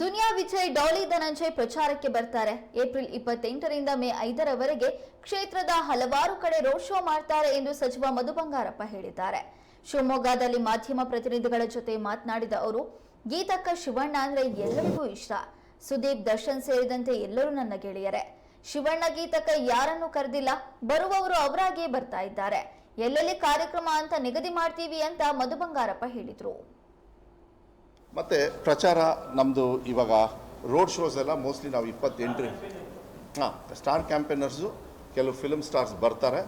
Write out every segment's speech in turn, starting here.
ದುನಿಯಾ ವಿಜಯ್, ಡಾಲಿ ಧನಂಜಯ್ ಪ್ರಚಾರಕ್ಕೆ ಬರ್ತಾರೆ. ಏಪ್ರಿಲ್ ಇಪ್ಪತ್ತೆಂಟರಿಂದ ಮೇ ಐದರವರೆಗೆ ಕ್ಷೇತ್ರದ ಹಲವಾರು ಕಡೆ ರೋಡ್ ಶೋ ಮಾಡ್ತಾರೆ ಎಂದು ಸಚಿವ ಮಧು ಬಂಗಾರಪ್ಪ ಹೇಳಿದ್ದಾರೆ. ಶಿವಮೊಗ್ಗದಲ್ಲಿ ಮಾಧ್ಯಮ ಪ್ರತಿನಿಧಿಗಳ ಜೊತೆ ಮಾತನಾಡಿದ ಅವರು, ಗೀತಕ್ಕ ಶಿವಣ್ಣ ಅಂದ್ರೆ ಎಲ್ಲರಿಗೂ ಇಷ್ಟ. ಸುದೀಪ್ ದರ್ಶನ್ ಸೇರಿದಂತೆ ಎಲ್ಲರೂ ನನ್ನ ಗೆಳೆಯರೇ. ಶಿವಣ್ಣ ಗೀತಕ್ಕ ಯಾರನ್ನು ಕರೆದಿಲ್ಲ, ಬರುವವರು ಅವರಾಗಿಯೇ ಬರ್ತಾ ಇದ್ದಾರೆ. ಎಲ್ಲೆಲ್ಲಿ ಕಾರ್ಯಕ್ರಮ ಅಂತ ನಿಗದಿ ಮಾಡ್ತೀವಿ ಅಂತ ಮಧು ಬಂಗಾರಪ್ಪ ಹೇಳಿದ್ರು. ಮತ್ತು ಪ್ರಚಾರ ನಮ್ಮದು ಇವಾಗ ರೋಡ್ ಶೋಸ್ ಎಲ್ಲ ಮೋಸ್ಟ್ಲಿ ನಾವು ಇಪ್ಪತ್ತೆಂಟು ಹಾಂ ಸ್ಟಾರ್ ಕ್ಯಾಂಪೇನರ್ಸು ಕೆಲವು ಫಿಲ್ಮ್ ಸ್ಟಾರ್ಸ್ ಬರ್ತಾರೆ.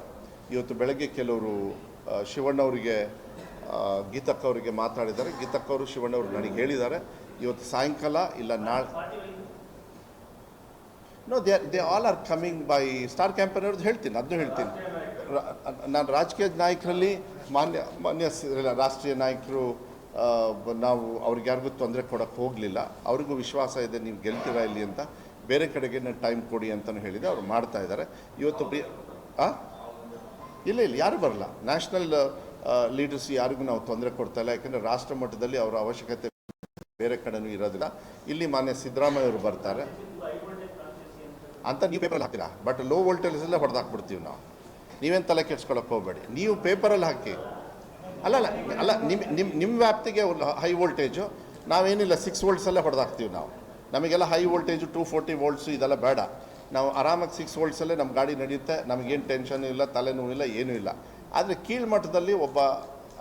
ಇವತ್ತು ಬೆಳಗ್ಗೆ ಕೆಲವರು ಶಿವಣ್ಣವರಿಗೆ ಗೀತಕ್ಕವರಿಗೆ ಮಾತಾಡಿದ್ದಾರೆ. ಗೀತಕ್ಕ ಅವರು ಶಿವಣ್ಣವರು ನನಗೆ ಹೇಳಿದ್ದಾರೆ. ಇವತ್ತು ಸಾಯಂಕಾಲ ಇಲ್ಲ ನಾಳೆ no they they all are coming by star ಕ್ಯಾಂಪೇನರ್ದು ಹೇಳ್ತೀನಿ ಅದನ್ನು ಹೇಳ್ತೀನಿ. ನಾನು ರಾಜಕೀಯ ನಾಯಕರಲ್ಲಿ ಮಾನ್ಯ ಮಾನ್ಯ ರಾಷ್ಟ್ರೀಯ ನಾಯಕರು ನಾವು ಅವ್ರಿಗೆ ಯಾರಿಗೂ ತೊಂದರೆ ಕೊಡೋಕ್ಕೆ ಹೋಗಲಿಲ್ಲ. ಅವ್ರಿಗೂ ವಿಶ್ವಾಸ ಇದೆ, ನೀವು ಗೆಲ್ತೀರಾ ಇಲ್ಲಿ ಅಂತ. ಬೇರೆ ಕಡೆಗೆ ನಾನು ಟೈಮ್ ಕೊಡಿ ಅಂತಲೂ ಹೇಳಿದೆ, ಅವ್ರು ಮಾಡ್ತಾ ಇದ್ದಾರೆ ಇವತ್ತು ಬಿ? ಇಲ್ಲ ಇಲ್ಲ, ಯಾರು ಬರಲ್ಲ. ನ್ಯಾಷನಲ್ ಲೀಡರ್ಸ್ ಯಾರಿಗೂ ನಾವು ತೊಂದರೆ ಕೊಡ್ತಾ ಇಲ್ಲ. ಯಾಕೆಂದರೆ ರಾಷ್ಟ್ರ ಮಟ್ಟದಲ್ಲಿ ಅವರ ಅವಶ್ಯಕತೆ ಬೇರೆ ಕಡೆನೂ ಇರೋದಿಲ್ಲ. ಇಲ್ಲಿ ಮಾನ್ಯ ಸಿದ್ದರಾಮಯ್ಯ ಅವರು ಬರ್ತಾರೆ. ಅಂತ ನೀವು ಪೇಪರಲ್ಲಿ ಹಾಕಿಲ್ಲ ಬಟ್ ಲೋ ವೋಲ್ಟೇಜಲ್ಲೇ ಹೊಡೆದಾಕ್ಬಿಡ್ತೀವಿ ನಾವು. ನೀವೇನು ತಲೆ ಕೆಡ್ಸ್ಕೊಳಕ್ಕೆ ಹೋಗಬೇಡಿ. ನೀವು ಪೇಪರಲ್ಲಿ ಹಾಕಿ. ಅಲ್ಲ ಅಲ್ಲ ಅಲ್ಲ ನಿಮ್ಮ ನಿಮ್ಮ ನಿಮ್ಮ ವ್ಯಾಪ್ತಿಗೆ ಹೈ ವೋಲ್ಟೇಜು, ನಾವೇನಿಲ್ಲ ಸಿಕ್ಸ್ ವೋಲ್ಟ್ಸಲ್ಲೇ ಹೊಡೆದಾಕ್ತೀವಿ ನಾವು. ನಮಗೆಲ್ಲ high voltage two forty volts ಇದೆಲ್ಲ ಬೇಡ. ನಾವು ಆರಾಮಾಗಿ ಸಿಕ್ಸ್ ವೋಲ್ಟ್ಸಲ್ಲೇ ನಮ್ಮ ಗಾಡಿ ನಡೆಯುತ್ತೆ, ನಮಗೇನು ಟೆನ್ಷನ್ ಇಲ್ಲ ತಲೆನೋವಿಲ್ಲ ಏನೂ ಇಲ್ಲ. ಆದರೆ ಕೀಳ್ಮಟ್ಟದಲ್ಲಿ ಒಬ್ಬ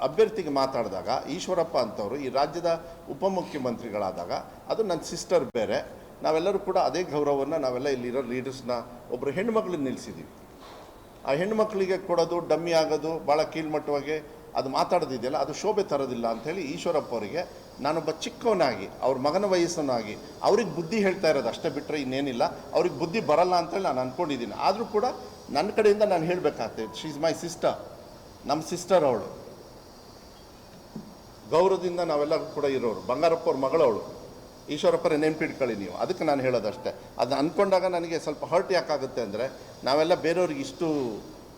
ಅಭ್ಯರ್ಥಿಗೆ ಮಾತಾಡಿದಾಗ, ಈಶ್ವರಪ್ಪ ಅಂತವರು, ಈ ರಾಜ್ಯದ ಉಪಮುಖ್ಯಮಂತ್ರಿಗಳಾದಾಗ, ಅದು ನನ್ನ ಸಿಸ್ಟರ್ ಬೇರೆ. ನಾವೆಲ್ಲರೂ ಕೂಡ ಅದೇ ಗೌರವವನ್ನು ನಾವೆಲ್ಲ ಇಲ್ಲಿರೋ ಲೀಡರ್ಸ್ನ ಒಬ್ಬರು ಹೆಣ್ಮಕ್ಳನ್ನ ನಿಲ್ಲಿಸಿದ್ದೀವಿ ಆ ಹೆಣ್ಮಕ್ಳಿಗೆ ಕೊಡೋದು, ಡಮ್ಮಿ ಆಗೋದು ಭಾಳ ಕೀಳ್ಮಟ್ಟವಾಗಿ ಅದು ಮಾತಾಡೋದಿದೆಯಲ್ಲ, ಅದು ಶೋಭೆ ತರೋದಿಲ್ಲ ಅಂಥೇಳಿ ಈಶ್ವರಪ್ಪ ಅವರಿಗೆ, ನಾನೊಬ್ಬ ಚಿಕ್ಕವನಾಗಿ, ಅವ್ರ ಮಗನ ವಯಸ್ಸನ್ನಾಗಿ, ಅವ್ರಿಗೆ ಬುದ್ಧಿ ಹೇಳ್ತಾ ಇರೋದು ಅಷ್ಟೇ ಬಿಟ್ಟರೆ ಇನ್ನೇನಿಲ್ಲ, ಅವ್ರಿಗೆ ಬುದ್ಧಿ ಬರಲ್ಲ ಅಂತೇಳಿ ನಾನು ಅಂದ್ಕೊಂಡಿದ್ದೀನಿ ಆದರೂ ಕೂಡ ನನ್ನ ಕಡೆಯಿಂದ ನಾನು ಹೇಳಬೇಕಾಗ್ತದೆ ಶಿ ಇಸ್ ಮೈ ಸಿಸ್ಟರ್ ನಮ್ಮ ಸಿಸ್ಟರ್ ಅವಳು. ಗೌರವದಿಂದ ನಾವೆಲ್ಲ ಕೂಡ ಇರೋರು, ಬಂಗಾರಪ್ಪ ಅವ್ರ ಮಗಳವಳು ಈಶ್ವರಪ್ಪರ ನೆನ್ಪಿಟ್ಕೊಳ್ಳಿ ನೀವು, ಅದಕ್ಕೆ ನಾನು ಹೇಳೋದಷ್ಟೇ. ಅದನ್ನ ಅಂದ್ಕೊಂಡಾಗ ನನಗೆ ಸ್ವಲ್ಪ ಹರ್ಟ್ ಯಾಕಾಗುತ್ತೆ ಅಂದರೆ, ನಾವೆಲ್ಲ ಬೇರೆಯವ್ರಿಗೆ ಇಷ್ಟು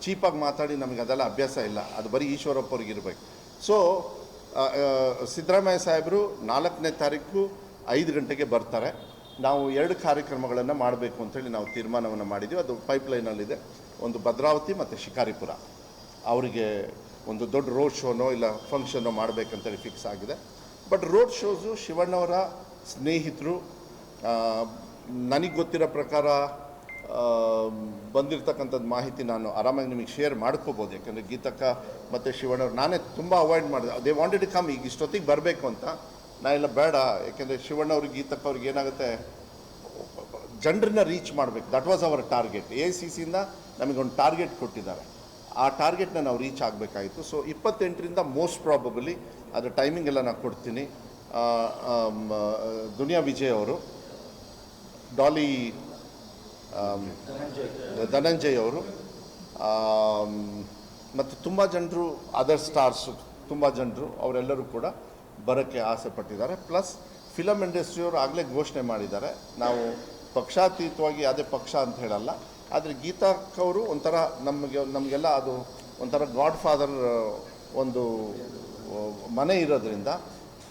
ಚೀಪಾಗಿ ಮಾತಾಡಿ ನಮಗೆ ಅದೆಲ್ಲ ಅಭ್ಯಾಸ ಇಲ್ಲ. ಅದು ಬರೀ ಈಶ್ವರಪ್ಪ ಇರಬೇಕು ಸೊ ಸಿದ್ದರಾಮಯ್ಯ ಸಾಹೇಬರು ನಾಲ್ಕನೇ ತಾರೀಕು ಐದು ಗಂಟೆಗೆ ಬರ್ತಾರೆ. ನಾವು ಎರಡು ಕಾರ್ಯಕ್ರಮಗಳನ್ನು ಮಾಡಬೇಕು ಅಂತೇಳಿ ನಾವು ತೀರ್ಮಾನವನ್ನು ಮಾಡಿದ್ದೀವಿ ಅದು ಪೈಪ್ಲೈನಲ್ಲಿದೆ. ಒಂದು ಭದ್ರಾವತಿ ಮತ್ತು ಶಿಕಾರಿಪುರ. ಅವರಿಗೆ ಒಂದು ದೊಡ್ಡ ರೋಡ್ ಶೋನೋ ಇಲ್ಲ ಫಂಕ್ಷನೋ ಮಾಡಬೇಕಂತೇಳಿ ಫಿಕ್ಸ್ ಆಗಿದೆ. ಬಟ್ ರೋಡ್ ಶೋಸು ಶಿವಣ್ಣವರ ಸ್ನೇಹಿತರು ನನಗೆ ಗೊತ್ತಿರೋ ಪ್ರಕಾರ ಬಂದಿರತಕ್ಕಂಥದ್ದು ಮಾಹಿತಿ ನಾನು ಆರಾಮಾಗಿ ನಿಮಗೆ ಶೇರ್ ಮಾಡ್ಕೋಬೋದು. ಯಾಕಂದರೆ ಗೀತಕ್ಕ ಮತ್ತು ಶಿವಣ್ಣವ್ರು ನಾನೇ ತುಂಬ ಅವಾಯ್ಡ್ ಮಾಡಿದೆ. ದೇ ವಾಂಟೆಡ್ ಕಮ್ ಈಗ ಇಷ್ಟೊತ್ತಿಗೆ ಬರಬೇಕು ಅಂತ. ನಾನೆಲ್ಲ ಬೇಡ. ಯಾಕೆಂದರೆ ಶಿವಣ್ಣವ್ರಿಗೆ ಗೀತಕ್ಕ ಅವ್ರಿಗೆ ಏನಾಗುತ್ತೆ, ಜನರನ್ನ ರೀಚ್ ಮಾಡಬೇಕು. That was our target A C ಸಿಯಿಂದ ನಮಗೊಂದು ಟಾರ್ಗೆಟ್ ಕೊಟ್ಟಿದ್ದಾರೆ. ಆ ಟಾರ್ಗೆಟ್ನ ನಾವು ರೀಚ್ ಆಗಬೇಕಾಯಿತು. ಸೊ ಇಪ್ಪತ್ತೆಂಟರಿಂದ ಮೋಸ್ಟ್ ಪ್ರಾಬಬಲಿ ಅದರ ಟೈಮಿಂಗ್ ಎಲ್ಲ ನಾನು ಕೊಡ್ತೀನಿ. ದುನಿಯಾ ವಿಜಯ್ ಅವರು ಡಾಲಿ ಧನಂಜಯ್ ಅವರು. ಮತ್ತು ತುಂಬ ಜನರು ಅದರ್ ಸ್ಟಾರ್ಸು ತುಂಬ ಜನರು, ಅವರೆಲ್ಲರೂ ಕೂಡ ಬರೋಕ್ಕೆ ಆಸೆ ಪಟ್ಟಿದ್ದಾರೆ. ಪ್ಲಸ್ ಫಿಲಮ್ ಇಂಡಸ್ಟ್ರಿಯವರು ಆಗಲೇ ಘೋಷಣೆ ಮಾಡಿದ್ದಾರೆ. ನಾವು ಪಕ್ಷಾತೀತವಾಗಿ ಯಾವುದೇ ಪಕ್ಷ ಅಂತ ಹೇಳಲ್ಲ. ಆದರೆ ಗೀತಾಕ್ಕವರು ಒಂಥರ ನಮಗೆ, ನಮಗೆಲ್ಲ ಅದು ಒಂಥರ ಗಾಡ್ ಫಾದರ್ ಒಂದು ಮನೆ ಇರೋದ್ರಿಂದ,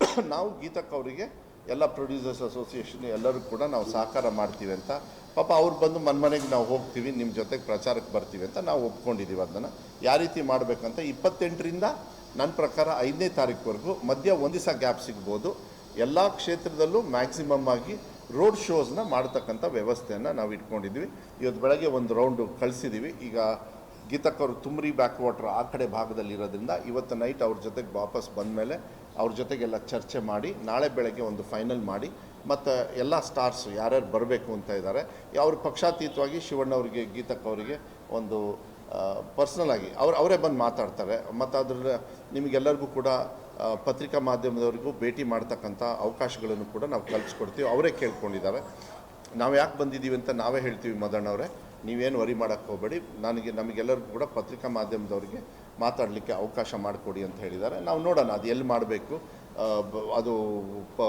ನಾವು ಗೀತಕ್ಕ ಅವರಿಗೆ ಎಲ್ಲ ಪ್ರೊಡ್ಯೂಸರ್ಸ್ ಅಸೋಸಿಯೇಷನ್ ಎಲ್ಲರೂ ಕೂಡ ನಾವು ಸಹಕಾರ ಮಾಡ್ತೀವಿ ಅಂತ. ಪಾಪ ಅವ್ರು ಬಂದು ಮನೆ ಮನೆಗೆ ನಾವು ಹೋಗ್ತೀವಿ ನಿಮ್ಮ ಜೊತೆಗೆ ಪ್ರಚಾರಕ್ಕೆ ಬರ್ತೀವಿ ಅಂತ ನಾವು ಒಪ್ಕೊಂಡಿದ್ದೀವಿ ಅದನ್ನು. ಯಾವ ರೀತಿ ಮಾಡಬೇಕಂತ ಇಪ್ಪತ್ತೆಂಟರಿಂದ ನನ್ನ ಪ್ರಕಾರ ಐದನೇ ತಾರೀಕುವರೆಗೂ ಮಧ್ಯ ಒಂದು ದಿವಸ ಗ್ಯಾಪ್ ಸಿಗ್ಬೋದು. ಎಲ್ಲ ಕ್ಷೇತ್ರದಲ್ಲೂ ಮ್ಯಾಕ್ಸಿಮಮ್ ಆಗಿ ರೋಡ್ ಶೋಸ್ನ ಮಾಡ್ತಕ್ಕಂಥ ವ್ಯವಸ್ಥೆಯನ್ನು ನಾವು ಇಟ್ಕೊಂಡಿದ್ವಿ. ಇವತ್ತು ಬೆಳಗ್ಗೆ ಒಂದು ರೌಂಡು ಕಳಿಸಿದ್ದೀವಿ ಈಗ ಗೀತಕ್ಕವರು ತುಮ್ರಿ ಬ್ಯಾಕ್ ವಾಟರ್ ಆ ಕಡೆ ಭಾಗದಲ್ಲಿ ಇರೋದ್ರಿಂದ ಇವತ್ತು ನೈಟ್ ಅವ್ರ ಜೊತೆಗೆ ವಾಪಸ್ ಬಂದಮೇಲೆ ಅವ್ರ ಜೊತೆಗೆಲ್ಲ ಚರ್ಚೆ ಮಾಡಿ, ನಾಳೆ ಬೆಳಗ್ಗೆ ಒಂದು ಫೈನಲ್ ಮಾಡಿ, ಮತ್ತು ಎಲ್ಲ ಸ್ಟಾರ್ಸ್ ಯಾರ್ಯಾರು ಬರಬೇಕು ಅಂತ ಇದ್ದಾರೆ ಅವ್ರ ಪಕ್ಷಾತೀತವಾಗಿ ಶಿವಣ್ಣ ಅವರಿಗೆ ಗೀತಕ್ ಅವರಿಗೆ ಒಂದು ಪರ್ಸ್ನಲ್ ಆಗಿ ಅವ್ರು, ಅವರೇ ಬಂದು ಮಾತಾಡ್ತಾರೆ, ಮತ್ತು ಅದ್ರ ನಿಮಗೆಲ್ಲರಿಗೂ ಕೂಡ ಪತ್ರಿಕಾ ಮಾಧ್ಯಮದವರಿಗೂ ಭೇಟಿ ಮಾಡ್ತಕ್ಕಂಥ ಅವಕಾಶಗಳನ್ನು ಕೂಡ ನಾವು ಕಲ್ಪಿಸ್ಕೊಡ್ತೀವಿ ಅವರೇ ಕೇಳ್ಕೊಂಡಿದ್ದಾರೆ. ನಾವು ಯಾಕೆ ಬಂದಿದ್ದೀವಿ ಅಂತ ನಾವೇ ಹೇಳ್ತೀವಿ ಮದಣ್ಣವರೇ. ನೀವೇನು ವರಿ ಮಾಡೋಕ್ಕೆ ಹೋಗಬೇಡಿ. ನನಗೆ, ನಮಗೆಲ್ಲರಿಗೂ ಕೂಡ ಪತ್ರಿಕಾ ಮಾಧ್ಯಮದವರಿಗೆ ಮಾತಾಡಲಿಕ್ಕೆ ಅವಕಾಶ ಮಾಡಿಕೊಡಿ ಅಂತ ಹೇಳಿದ್ದಾರೆ. ನಾವು ನೋಡೋಣ, ಅದು ಎಲ್ಲಿ ಮಾಡಬೇಕು? ಅದು, ಪ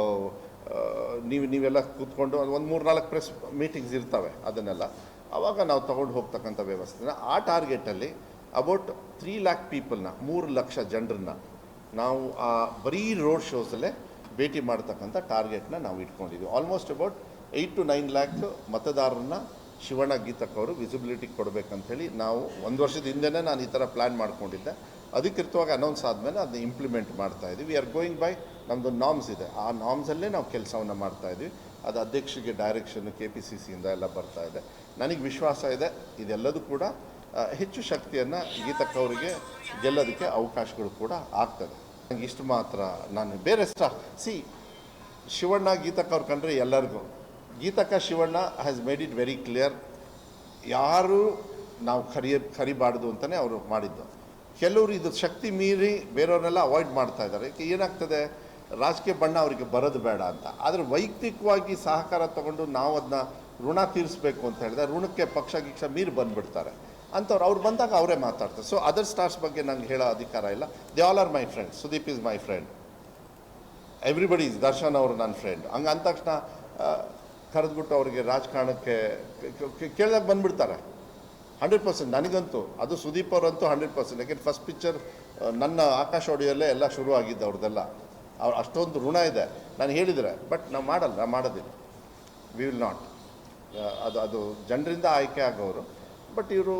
ನೀವು, ನೀವೆಲ್ಲ ಕೂತ್ಕೊಂಡು ಒಂದು ಮೂರು ನಾಲ್ಕು ಪ್ರೆಸ್ ಮೀಟಿಂಗ್ಸ್ ಇರ್ತವೆ ಅದನ್ನೆಲ್ಲ. ಆವಾಗ ನಾವು ತಗೊಂಡು ಹೋಗ್ತಕ್ಕಂಥ ವ್ಯವಸ್ಥೆನ. ಆ ಟಾರ್ಗೆಟಲ್ಲಿ ಅಬೌಟ್ ತ್ರೀ ಲ್ಯಾಕ್ ಪೀಪಲ್ನ ಮೂರು ಲಕ್ಷ ಜನರನ್ನ ನಾವು ಆ ಬರೀ ರೋಡ್ ಶೋಸಲ್ಲೇ ಭೇಟಿ ಮಾಡ್ತಕ್ಕಂಥ ಟಾರ್ಗೆಟ್ನ ನಾವು ಇಟ್ಕೊಂಡಿದ್ದೀವಿ almost about eight to nine lakh ಮತದಾರರನ್ನ Shivanna ಗೀತಕ್ಕವರು ವಿಸಿಬಿಲಿಟಿ ಕೊಡಬೇಕಂಥೇಳಿ ನಾವು ಒಂದು ವರ್ಷದ ಹಿಂದೆನೇ ನಾನು ಈ ಥರ ಪ್ಲ್ಯಾನ್ ಮಾಡ್ಕೊಂಡಿದ್ದೆ. ಅಧಿಕೃತವಾಗಿ ಅನೌನ್ಸ್ ಆದಮೇಲೆ ಅದನ್ನ ಇಂಪ್ಲಿಮೆಂಟ್ ಮಾಡ್ತಾ ಇದ್ದೀವಿ ವಿ ಆರ್ ಗೋಯಿಂಗ್ ಬೈ ನಮ್ಮದು ನಾಮ್ಸ್ ಇದೆ. ಆ ನಾಮ್ಸಲ್ಲೇ ನಾವು ಕೆಲಸವನ್ನು ಮಾಡ್ತಾ ಇದ್ವಿ. ಅದು ಅಧ್ಯಕ್ಷರಿಗೆ ಡೈರೆಕ್ಷನ್ ಕೆ ಪಿ ಸಿ ಸಿಯಿಂದ ಎಲ್ಲ ಬರ್ತಾ ಇದೆ. ನನಗೆ ವಿಶ್ವಾಸ ಇದೆ. ಇದೆಲ್ಲದೂ ಕೂಡ ಹೆಚ್ಚು ಶಕ್ತಿಯನ್ನು ಗೀತಕ್ಕವರಿಗೆ ಗೆಲ್ಲೋದಕ್ಕೆ ಅವಕಾಶಗಳು ಕೂಡ ಆಗ್ತದೆ. ನನಗೆ ಇಷ್ಟು ಮಾತ್ರ. ನಾನು ಬೇರೆ ಸ್ಟಾ ಸಿ ಶಿವಣ್ಣ ಗೀತಕ್ಕವ್ರು ಕಂಡ್ರೆ ಎಲ್ಲರಿಗೂ Geethakka Shivanna has made it very clear ಯಾರು ನಾವು ಕರಿಯ ಕರಿಬಾರ್ದು ಅಂತಲೇ ಅವರು ಮಾಡಿದ್ದು. ಕೆಲವರು ಇದು ಶಕ್ತಿ ಮೀರಿ ಬೇರೆಯವ್ರನ್ನೆಲ್ಲ ಅವಾಯ್ಡ್ ಮಾಡ್ತಾ ಇದ್ದಾರೆ. ಏನಾಗ್ತದೆ? ರಾಜಕೀಯ ಬಣ್ಣ ಅವರಿಗೆ ಬರೋದು ಬೇಡ ಅಂತ. ಆದರೆ ವೈಯಕ್ತಿಕವಾಗಿ ಸಹಕಾರ ತಗೊಂಡು ನಾವು ಅದನ್ನ ಋಣ ತೀರಿಸ್ಬೇಕು ಅಂತ ಹೇಳಿದ್ರೆ ಋಣಕ್ಕೆ ಪಕ್ಷ ಗಿಕ್ಷ ಮೀರಿ ಬಂದುಬಿಡ್ತಾರೆ. ಅಂಥವ್ರು, ಅವ್ರು ಬಂದಾಗ ಅವರೇ ಮಾತಾಡ್ತಾರೆ. ಸೊ ಅದರ್ ಸ್ಟಾರ್ಸ್ ಬಗ್ಗೆ ನಂಗೆ ಹೇಳೋ ಅಧಿಕಾರ ಇಲ್ಲ. They all are my friend Sudeep is my friend everybody is Darshan ಅವರು ನನ್ನ ಫ್ರೆಂಡ್ ಹಂಗೆ ಅಂದ ತಕ್ಷಣ ಕರೆದ್ಬಿಟ್ಟು ಅವರಿಗೆ ರಾಜಕಾರಣಕ್ಕೆ ಕೇಳಿದಾಗ ಬಂದ್ಬಿಡ್ತಾರೆ. ಹಂಡ್ರೆಡ್ ಪರ್ಸೆಂಟ್ ನನಗಂತೂ, ಅದು ಸುದೀಪ್ ಅವರಂತೂ ಹಂಡ್ರೆಡ್ ಪರ್ಸೆಂಟ್. ಯಾಕೆಂದ್ರೆ ಫಸ್ಟ್ ಪಿಕ್ಚರ್ ನನ್ನ ಆಕಾಶವಾಡಿಯಲ್ಲೇ ಎಲ್ಲ ಶುರು ಆಗಿದ್ದು ಅವ್ರದ್ದೆಲ್ಲ. ಅವ್ರು ಅಷ್ಟೊಂದು ಋಣ ಇದೆ. ನಾನು ಹೇಳಿದರೆ ಬಟ್ ನಾವು ಮಾಡಲ್ಲ, ನಾವು ಮಾಡೋದಿಲ್ಲ. ವಿ ವಿಲ್ ನಾಟ್ ಅದು ಅದು ಜನರಿಂದ ಆಯ್ಕೆ ಆಗೋರು. ಬಟ್ ಇವರು